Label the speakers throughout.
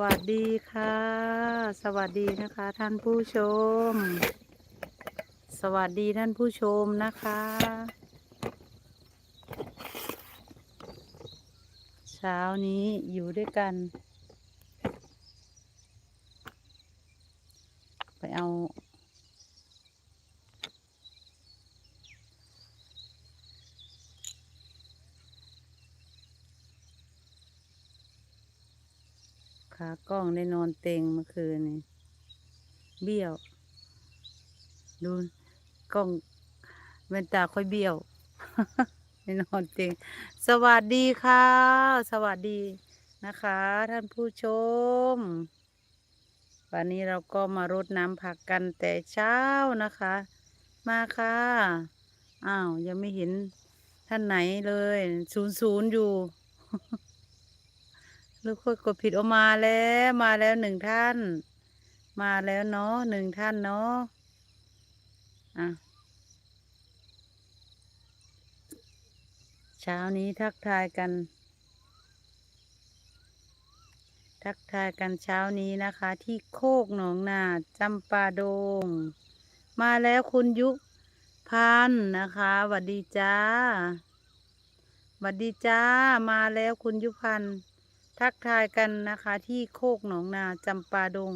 Speaker 1: วัสดีค่ะ สวัสดีนะคะ ท่านผู้ชม สวัสดีท่านผู้ชมนะคะ เช้านี้อยู่ด้วยกัน ไปเอา ขากล้องได้นอน เต็งเมื่อคืนนี่เบี้ยว ดูกล้องเวนตาค่อยเบี้ยวได้นอนเต็งสวัสดีค่ะ สวัสดีนะคะ ท่านผู้ชม วันนี้เราก็มารดน้ำผักกันแต่เช้านะคะ มาค่ะ อ้าว ยังไม่เห็นท่านไหนเลย ศูนย์ศูนย์อยู่ ลูกค่อยกดผิดออกมาแล้วมาแล้วหนึ่งท่าน มาแล้วเนาะหนึ่งท่านเนาะอะเช้านี้ทักทายกัน ทักทายกันเช้านี้นะคะ ที่โคกหนองนาจำปาดง มาแล้วคุณยุพันนะคะหวัดดีจ้าหวัดดีจ้ามาแล้วคุณยุพันธ์ ทักทายกันนะคะที่โคกหนองนาจำปาดง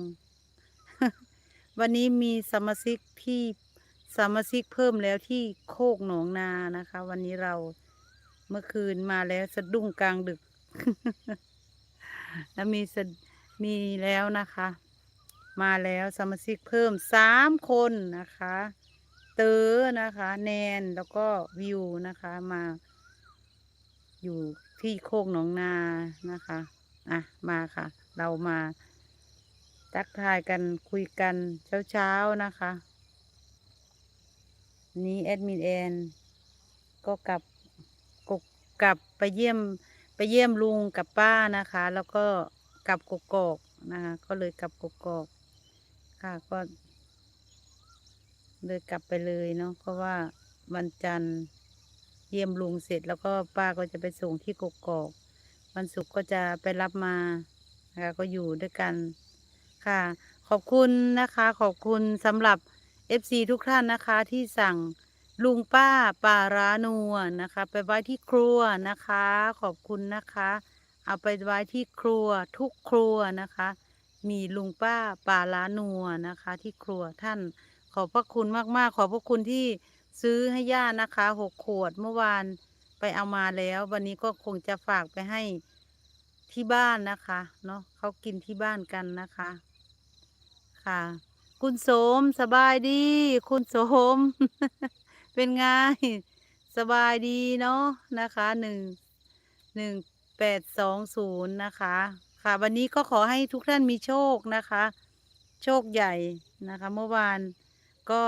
Speaker 1: วันนี้มีสมาชิกที่สมาชิกเพิ่มแล้วที่โคกหนองนานะคะ วันนี้เราเมื่อคืนมาแล้วสะดุ้งกลางดึก แล้วมีสมีแล้วนะคะ มาแล้วสมาชิกเพิ่มสามคนนะคะ เต๋อนะคะ แนนแล้วก็วิวนะคะมาอยู่ ที่โคกหนองนานะคะ อะมาค่ะ เรามาทักทายกันคุยกันเช้าๆนะคะ นี้แอดมินแอนก็กลับกกกลับไปเยี่ยมไปเยี่ยมลุงกับป้านะคะ แล้วก็กลับกกอกนะคะก็เลยกลับกกอกค่ะก็เลยกลับไปเลยเนาะเพราะว่าวันจันทร์ เยี่ยมลุงเสร็จแล้วก็ป้าก็จะไปส่งที่กกอกวันศุกร์ก็จะไปรับมานะคะก็อยู่ด้วยกันค่ะ ขอบคุณนะคะ ขอบคุณสำหรับ FC ทุกท่านนะคะที่สั่งลุงป้าปลาร้านัวนะคะ ไปไว้ที่ครัวนะคะ ขอบคุณนะคะ เอาไปไว้ที่ครัวทุกครัวนะคะ มีลุงป้าปลาร้านัวนะคะ ที่ครัวท่านขอบพระคุณมากๆ ขอบพระคุณที่ ซื้อให้ย่านะคะหกขวดเมื่อวานไปเอามาแล้ว วันนี้ก็คงจะฝากไปให้ที่บ้านนะคะเนาะเขากินที่บ้านกันนะคะ ค่ะ คุณโสมสบายดี คุณโสม เป็นไงสบายดีเนาะนะคะหนึ่งหนึ่งแปดสองศูนย์นะคะ ค่ะ วันนี้ก็ขอให้ทุกท่านมีโชคนะคะ โชคใหญ่นะคะ เมื่อวานก็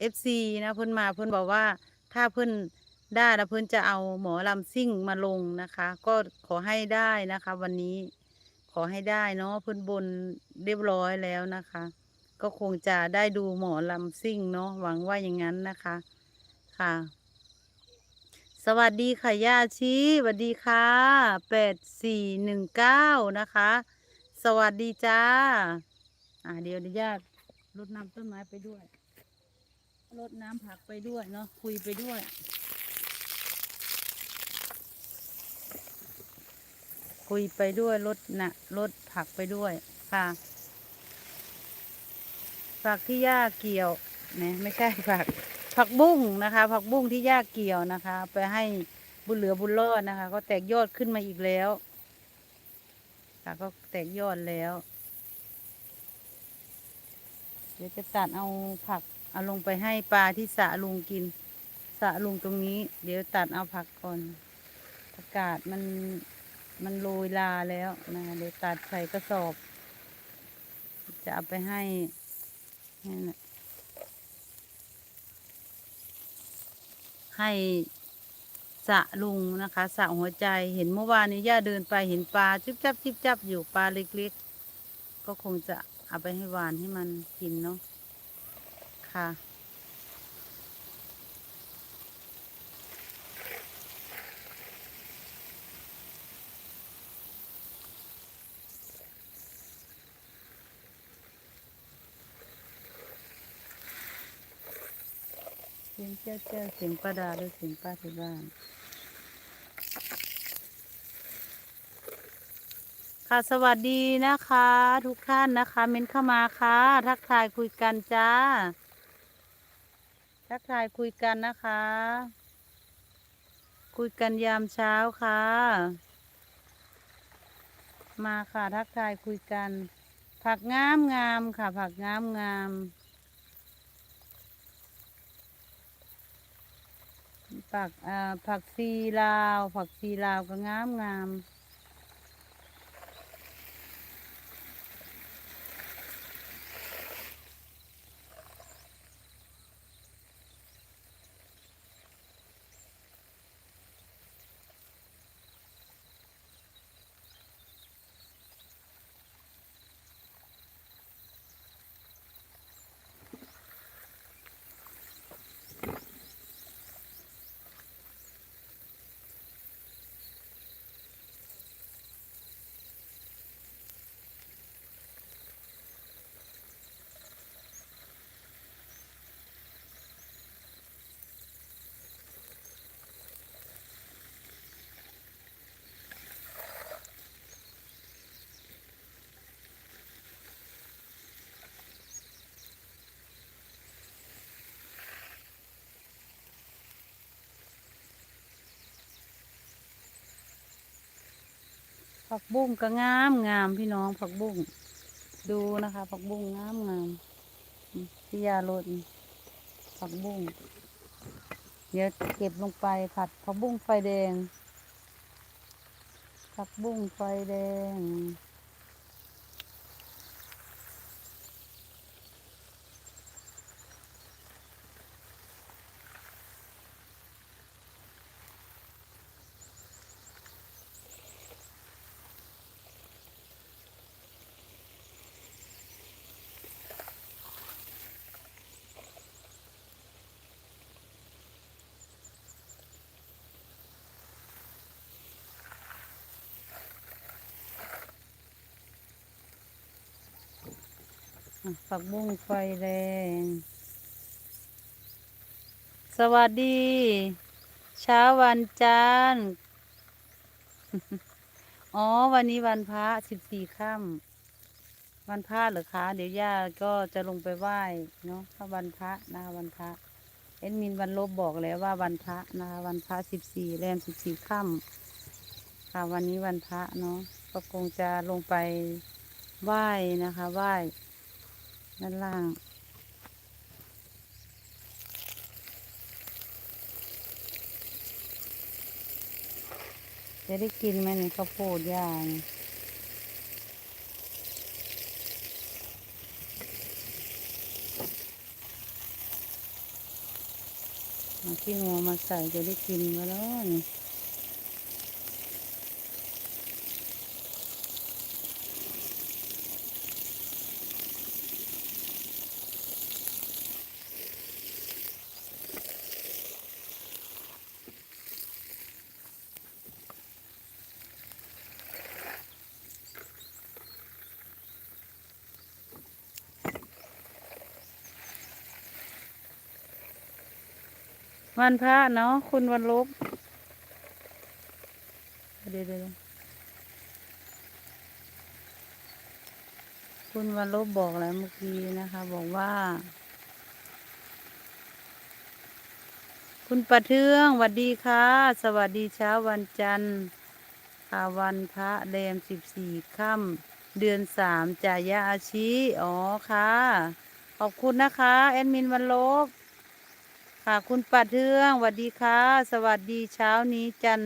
Speaker 1: เอฟซีนะเพิ่นมาเพิ่นบอกว่าถ้าเพิ่นได้แล้วเพิ่นจะเอาหมอลำซิ่งมาลงนะคะ ก็ขอให้ได้นะคะ วันนี้ขอให้ได้เนาะเพิ่นบนเรียบร้อยแล้วนะคะ ก็คงจะได้ดูหมอลำซิ่งเนาะหวังว่าอย่างนั้นนะคะค่ะ สวัสดีค่ะย่าชีสวัสดีค่ะแปดสี่หนึ่งเก้านะคะ สวัสดีจ้า อ่าเดี๋ยวอนุญาตรดน้ำต้นไม้ไปด้วย รดน้ำผักไปด้วยเนาะคุยไปด้วย คุยไปด้วยรดนะรดผักไปด้วยค่ะผักที่ย่าเกี่ยวเนี่ยไม่ใช่ผัก ผักบุ้งนะคะ ผักบุ้งที่ย่าเกี่ยวนะคะ ไปให้บุญเหลือบุญรอดนะคะ ก็แตกยอดขึ้นมาอีกแล้วค่ะก็แตกยอดแล้ว เดี๋ยวจะตัดเอาผัก เอาลงไปให้ปลาที่สะลุงกิน สะลุงตรงนี้ เดี๋ยวตัดเอาผักก่อนอากาศมันมันโรยลาแล้วนะเดี๋ยวตัดใส่กระสอบ จะเอาไปให้นั่นะให้สะลุงนะคะสะหัวใจเห็นเมื่อวานนี้ย่าเดินไปเห็นปลาจิบจับจิบจับอยู่ปลาเล็กๆ ก็คงจะเอาไปให้หวานให้มันกินเนาะ ค่ะ เสียงเจ้าเจ้เสียงป้าดาด้วยเสียงป้าที่บ้านค่ะสวัสดีนะคะ ทุกท่านนะคะ เม้นเข้ามาค่ะ ทักทายคุยกันจ้า ทักทายคุยกันนะคะ คุยกันยามเช้าค่ะ มาค่ะทักทายคุยกัน ผักงามงามค่ะ ผักงามงามผักอ่าผักซีลาว ผักซีลาวก็งามงาม ผักบุ้งก็งามงามพี่น้องผักบุ้งดูนะคะ ผักบุ้งงามงามพี่ยาโรดนี่ผักบุ้งเดี๋ยวเก็บลงไปผัดผักบุ้งไฟแดงผักบุ้งไฟแดง อะผักบุ้งไฟแดง สวัสดี เช้าวันจันทร์ อ๋อ วันนี้วันพระสิบสี่ค่ำวันพระเหรือคะ เดี๋ยวย่าก็จะลงไปไหว้เนาะถ้าวันพระนะคะวันพระเอ็ดมินวันลบบอกแล้วว่าวันพระนะคะวันพระสิบสี่แรมสิบสี่ค่ำค่ะวันนี้วันพระเนาะก็คงจะลงไปไหว้นะคะไหว้ ด้านล่าง จะได้กินไหมนี่ข้าวโพดย่างเอาขี้งัวมาใส่จะได้กินมาแล้วนี่ วันพระเนาะคุณวันลบเดี๋ยวเดี๋ยวคุณวันลบบอกแล้วเมื่อกี้นะคะ บอกว่า คุณประเทืองสวัสดีค่ะ สวัสดีเช้าวันจันทร์ค่ะวันพระแรมสิบสี่ค่ำเดือนสามจ่ายาอาชีอ๋อค่ะ ขอบคุณนะคะ แอดมินวันลบ ค่ะคุณปัดเทืองสวัสดีค่ะ สวัสดีเช้านี้จัน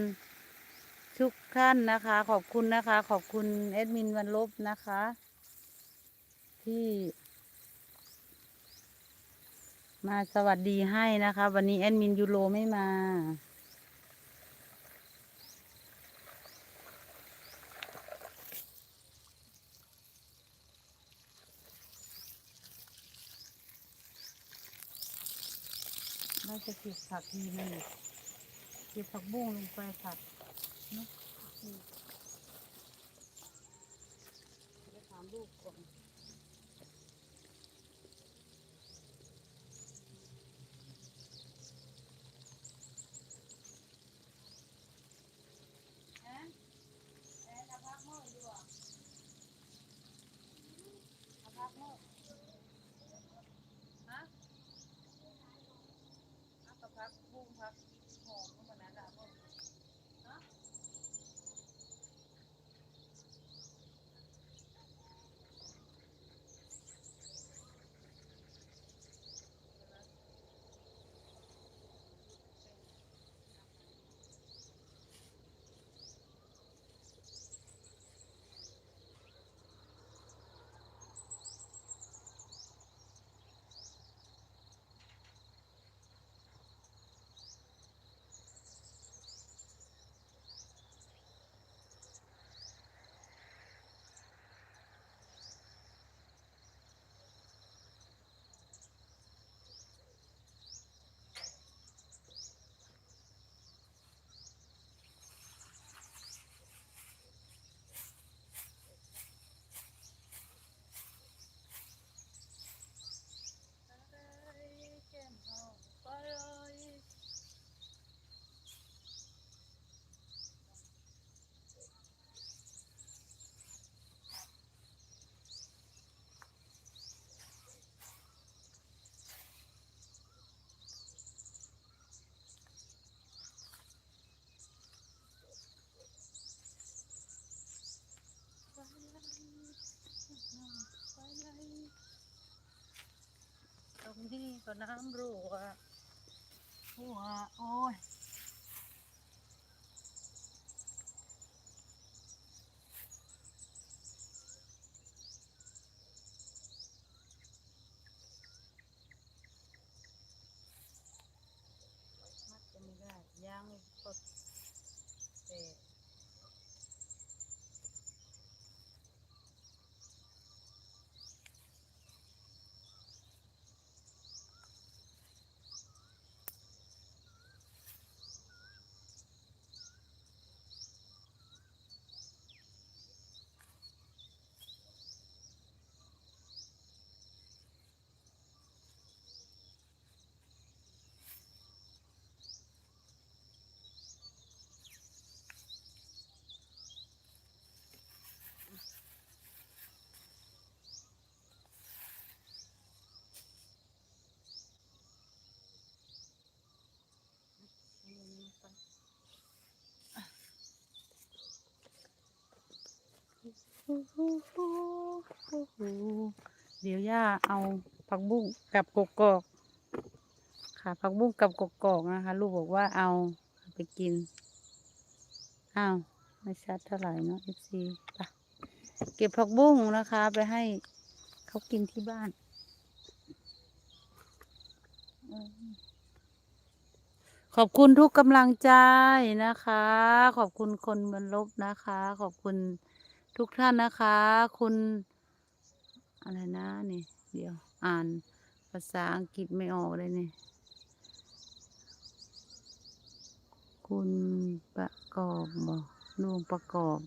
Speaker 1: ทุกท่านนะคะ ขอบคุณนะคะ ขอบคุณแอดมินวันลบนะคะ ที่มาสวัสดีให้นะคะ วันนี้แอดมินยูโรไม่มา เราจะเก็บผักดีไหมเนี่ยเก็บผักบุ้งลงไปผักเนาะจะถามลูกก่อน ตรงนี้ก็น้ำรั่วหัวโอ้ย มัดจะไม่ได้ยางก็แต่ เดี๋ยวย่าเอาผักบุ้งกับกกอกค่ะผักบุ้งกับกกอกนะคะ ลูกบอกว่าเอาไปกิน อ้าวไม่ชัดเท่าไหร่เนาะเอฟซีไปเก็บผักบุ้งนะคะ ไปให้เขากินที่บ้านขอบคุณทุกกำลังใจนะคะ ขอบคุณคนบนลบนะคะ ขอบคุณ ทุกท่านนะคะ คุณ อะไรนะนี่ เดี๋ยว อ่านภาษาอังกฤษไม่ออกเลยนี่ คุณประกอบบอกลุงประกอบ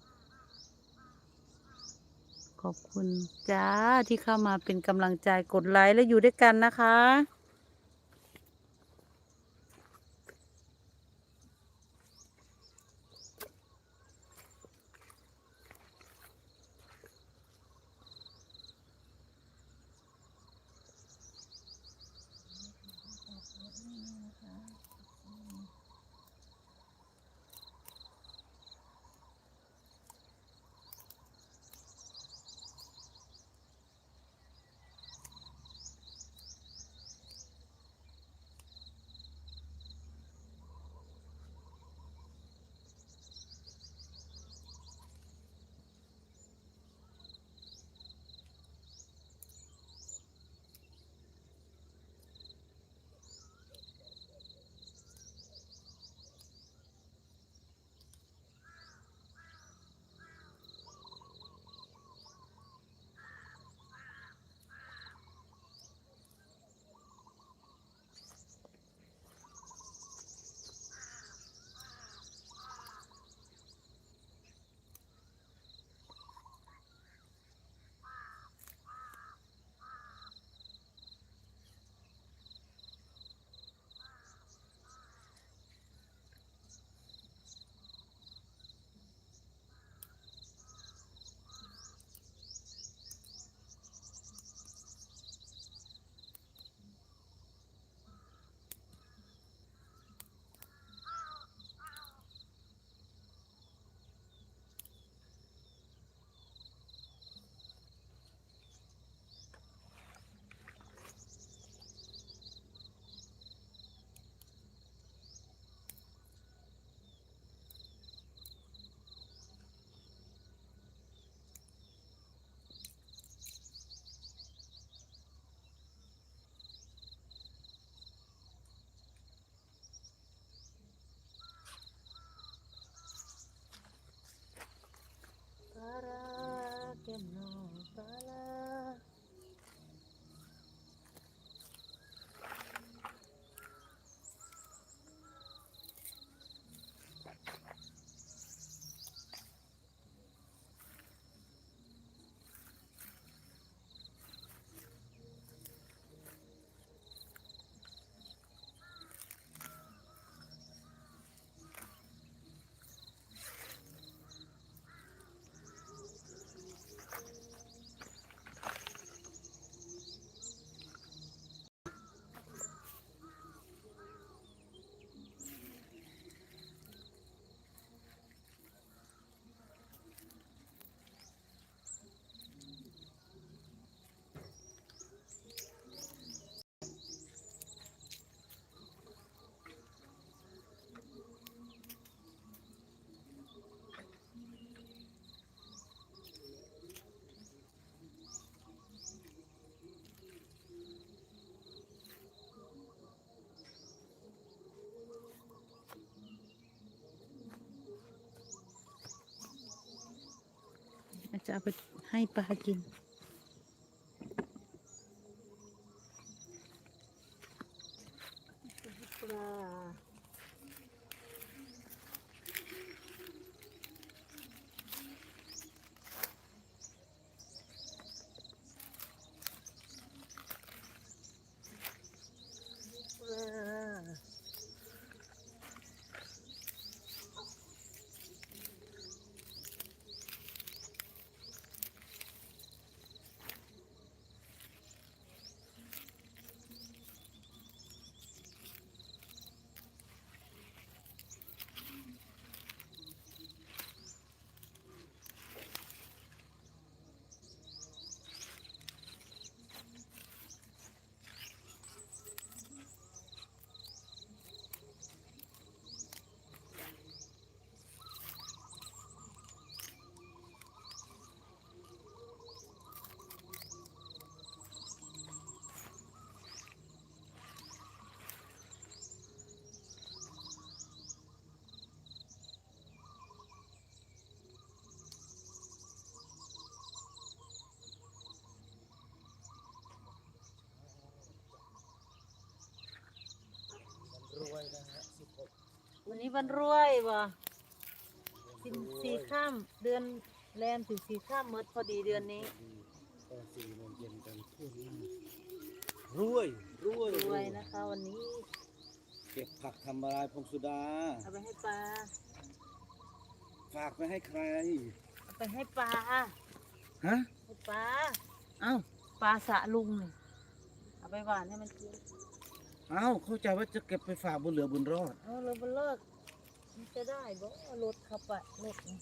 Speaker 1: ขอบคุณจ้าที่เข้ามาเป็นกำลังใจกดไลค์และอยู่ด้วยกันนะคะ
Speaker 2: จะเอาไปให้ปลากิน
Speaker 3: วัน
Speaker 1: นี้วันรวยบ่สิบสี่ข้ามเดือนแรมถึงสี่ข้ามเมดพอดีเดือนนี้
Speaker 3: ตอนสี่โมงเย็นกันทั่วหน้ารวยรวย
Speaker 1: รวยนะคะ วันนี้
Speaker 3: เก็บผักทำอะไรพงสุดา
Speaker 1: เอาไปให้ปลา
Speaker 3: ฝากไปให้ใคร
Speaker 1: เอาไปให้ปลา
Speaker 3: ฮะ
Speaker 1: ให้ปลา
Speaker 3: เอ้า
Speaker 1: ปลาสะลุงนี่เอาไปหวานให้มันกิน
Speaker 3: เอ้าเข้าใจว่าจะเก็บไปฝากบุญเหลือบุญรอด
Speaker 1: เอาเลยมันเลิกมันจะได้บ่รถเข้าไปรถนี่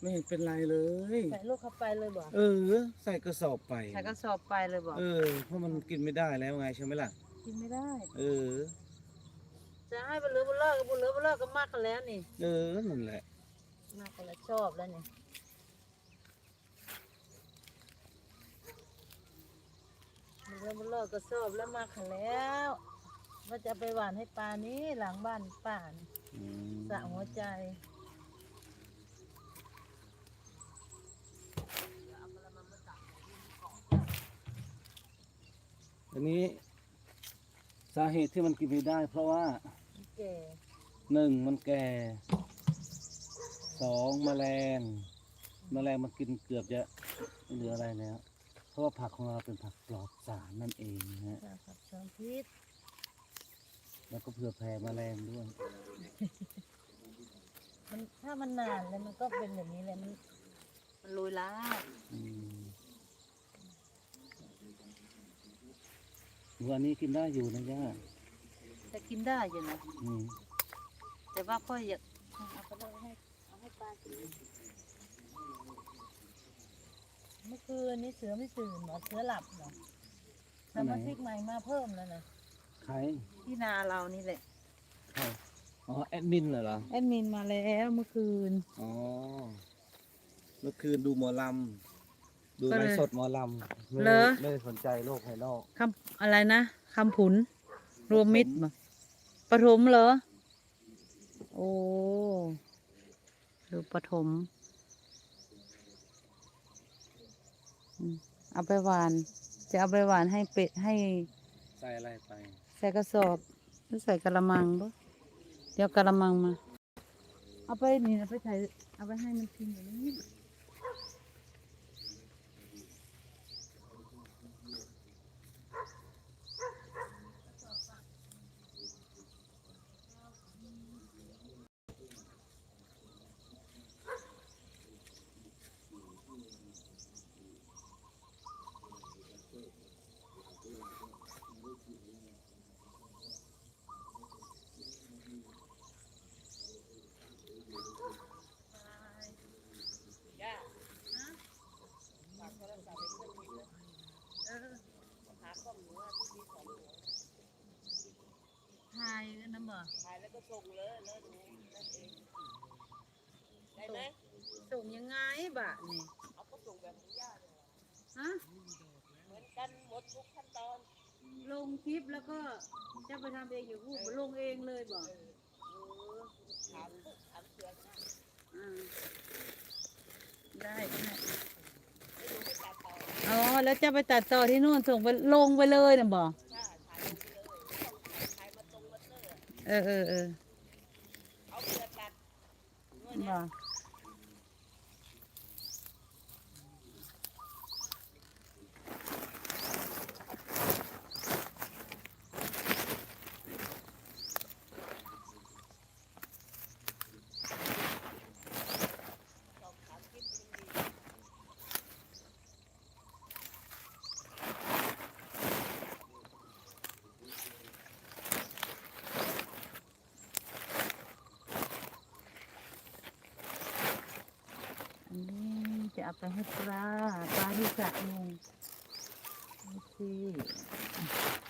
Speaker 3: ไม่เห็นเป็นไรเลย
Speaker 1: ใส่รถเข้าไปเลยบ่
Speaker 3: เออ ใส่กระสอบไป
Speaker 1: ใส่กระสอบไปเลยบ่
Speaker 3: เออ เพราะมันกินไม่ได้แล้วไงใช่ไหมล่ะ
Speaker 1: กินไม่ได้
Speaker 3: เออ
Speaker 1: จะให้บุญเหลือบุญเลิกบุญเหลือบุญเลิกก็มากกันแล้วนี่
Speaker 3: เออ นั่นแหละ
Speaker 1: มากกันแล้วชอบแล้วนี่บุญเหลือบุญเลิกก็ชอบแล้วมากกันแล้ว ว่าจะไปหวานให้ปลานี้หลังบ้านป่าน
Speaker 3: อืม
Speaker 1: สระหัวใจ
Speaker 3: อันนี้สาเหตุที่มันกินไม่ได้ เพราะว่า
Speaker 1: แก่
Speaker 3: หนึ่งมันแก่สองแมลง แมลงมันกินเกือบจะไม่เหลืออะไรแล้ว เพราะว่าผักของเราเป็นผักปลอดสารนั่นเองนะฮะ
Speaker 1: ค่ะครับสารพิษ
Speaker 3: แล้วก็เผื่อแผ่แมลงด้วย
Speaker 1: มันถ้ามันนานแล้วมันก็เป็นแบบนี้แหละมันมันโรยล้า
Speaker 3: อืมวันนี้กินได้อยู่นะย่า
Speaker 1: แต่กินได้อยู่นะ
Speaker 3: อืม
Speaker 1: แต่ว่าพ่ออยากเอาไปเลยให้เอาให้ปลากินเมื่อคืนนี้เสือไม่ตื่นเหรอเสือหลับเหรอสมาชิกใหม่มาเพิ่มแล้วนะ
Speaker 3: ใคร
Speaker 1: ที่นาเรานี่แหละ
Speaker 3: ใครอ๋อแอดมินเหรอเหรอ
Speaker 1: แอดมินมาแล้วเมื่อคืน
Speaker 3: อ๋อเมื่อคืนดูหมอลำดู
Speaker 1: ก็
Speaker 3: ไล
Speaker 1: เลย
Speaker 3: ฟ์สดหมอลำไม่
Speaker 1: เหร
Speaker 3: ได้
Speaker 1: อ
Speaker 3: ไม่ได้สนใจโลกภายนอก
Speaker 2: คำอะไรนะคำผุน รวมมิตรบ่ปฐมเหรอ โอ้ดูปฐมอืมเอาไปหวาน จะเอาไปหวานให้เป็ดให้
Speaker 3: ใส่อะไรไป
Speaker 2: ใส่กระสอบหรือใส่กระมังบ่เดี๋ยวกระมังมา เอาไปนี่นะไปใส่เอาไปให้มันกินอย่างนี้
Speaker 1: ถ่ายน้ำบ่
Speaker 4: ถ่ายแล้วก็ ส่งเลยแล้วดูนั่นเองได้ไหม
Speaker 2: ส่งยังไงบะนี่
Speaker 4: เอาก็ส่งแบบของย่าเลย
Speaker 2: ฮะ
Speaker 4: เหมือนกันหมดทุกขั้นตอน
Speaker 2: ลงคลิปแล้วก็จะไปทำเองอยู่พูดลงเองเลยบ่
Speaker 4: ถามถามเสือนะ
Speaker 2: อ่ได้ได้
Speaker 1: แล้วจะไปตัดต่อที่นู่นส่งไปลงไปเลยนะบอก
Speaker 4: เออ
Speaker 1: เออเออเอา
Speaker 4: เพื่อตัดเมื่อ
Speaker 1: บอก
Speaker 4: เนี้ย
Speaker 1: อันนี้จะ เอาไปให้ปลา ปลาที่สระลงดูสิ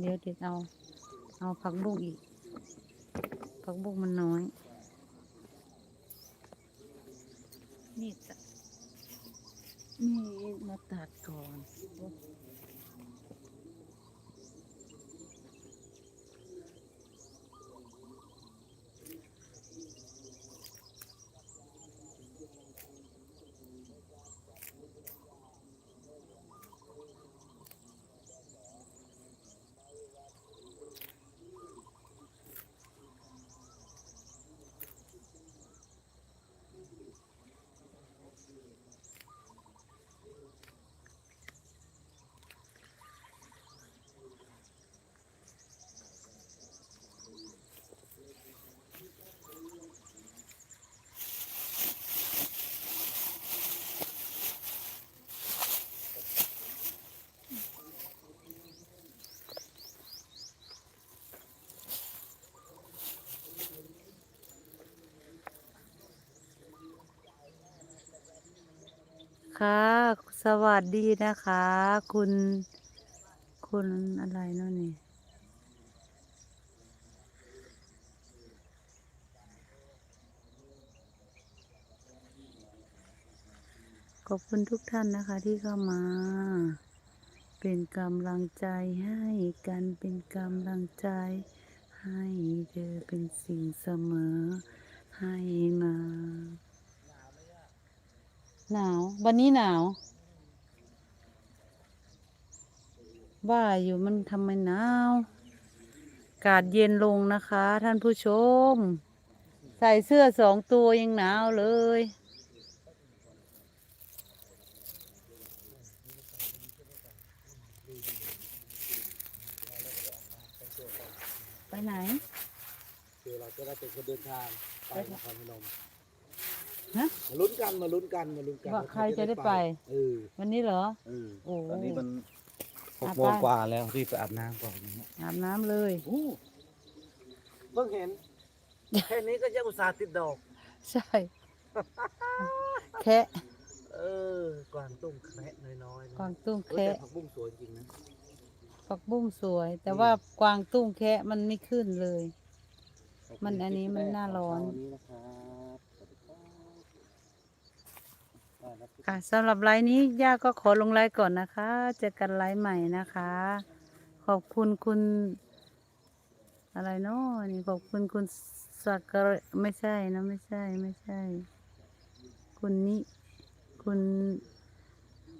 Speaker 1: เดี๋ยวเด็ดเอา เอาผักบุ้งอีก ผักบุ้งมันน้อย ค่ะสวัสดีนะคะ คุณ คุณอะไรเนาะนี่ขอบคุณทุกท่านนะคะที่เข้ามา เป็นกำลังใจให้กันเป็นกำลังใจ ให้เธอเป็นสิ่งเสมอให้มา หนาว วันนี้หนาว ว่าอยู่มันทำไมหนาว อากาศเย็นลงนะคะ ท่านผู้ชม ใส่เสื้อสองตัวยังหนาวเลย ไปไหน
Speaker 3: คือเราจะได้เป็นคนเดินทางไปนครพนม
Speaker 1: ฮะ
Speaker 3: มาลุ้นกันมาลุ้นกันมาลุ้นกัน
Speaker 1: ว่าใครจะได้ไป
Speaker 3: เออ
Speaker 1: วันนี้เหรอ
Speaker 3: เออ
Speaker 1: โอ้
Speaker 3: ตอนนี้มันหก
Speaker 1: อาบ
Speaker 3: โมง
Speaker 1: น้ำ
Speaker 3: กว่าแล้วรีบไปอาบน้ำก่อนนะฮะ
Speaker 1: อาบน้ำเลย
Speaker 3: โอ้เพิ่งเห็น แค่นี้ก็ยังอุตส่าห์ติดดอก
Speaker 1: ใช่ แค่
Speaker 3: เอเออกวางตุ้งแคระน้อยๆนะ
Speaker 1: กวางตุ้ง
Speaker 3: เออแต่
Speaker 1: แคะ
Speaker 3: ผักบุ้งสวยจริงนะ
Speaker 1: ผักบุ้งสวย แต่
Speaker 3: อืม
Speaker 1: ว่ากวางตุ้งแคะมันไม่ขึ้นเลย มันอันนี้มันหน้าร้อน
Speaker 3: ขบคุณคลิปแรกของเช้าวันนี้นะครับสวัสดีครับได้รับ
Speaker 1: ค่ะสำหรับไลฟ์นี้ย่าก็ขอลงไลฟ์ก่อนนะคะเจอกันไลฟ์ใหม่นะคะ ขอบคุณคุณ อะไรเนาะนี่ขอบคุณคุณสักกะไม่ใช่นะไม่ใช่ไม่ใช่ คุณนิคุณ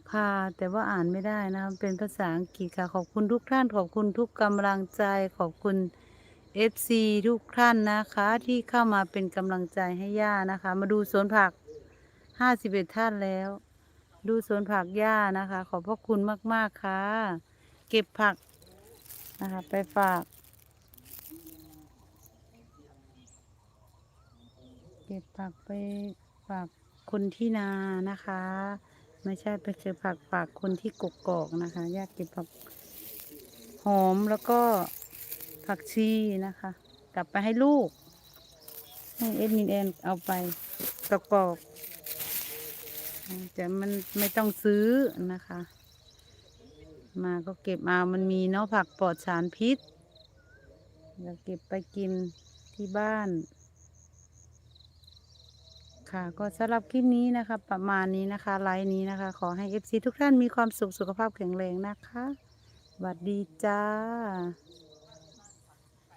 Speaker 1: พาแต่ว่าอ่านไม่ได้นะเป็นภาษาอังกฤษค่ะ ขอบคุณทุกท่าน ขอบคุณทุกกำลังใจ ขอบคุณ FC ทุกท่านนะคะ ที่เข้ามาเป็นกำลังใจให้ย่านะคะ มาดูสวนผัก ห้าสิบเอ็ดท่านแล้ว ดูสวนผักหญ้านะคะ ขอบพระคุณมาก ๆ ค่ะ เก็บผักนะคะ ไปฝาก เก็บผักไปฝากคนที่นานะคะ ไม่ใช่ไปเจอผักฝากคนที่กกอกนะคะยากเก็บผักหอมแล้วก็ผักชีนะคะ กลับไปให้ลูกให้เอ็ดมินแอนเอาไปกระกอก แต่มันไม่ต้องซื้อนะคะ มาก็เก็บเอามันมีเนาะผักปลอดสารพิษเราเก็บไปกินที่บ้าน ค่ะ ก็สำหรับคลิปนี้นะคะ ประมาณนี้นะคะไลน์นี้นะคะ ขอให้ FC ทุกท่านมีความสุขสุขภาพแข็งแรงนะคะสวัสดีจ้า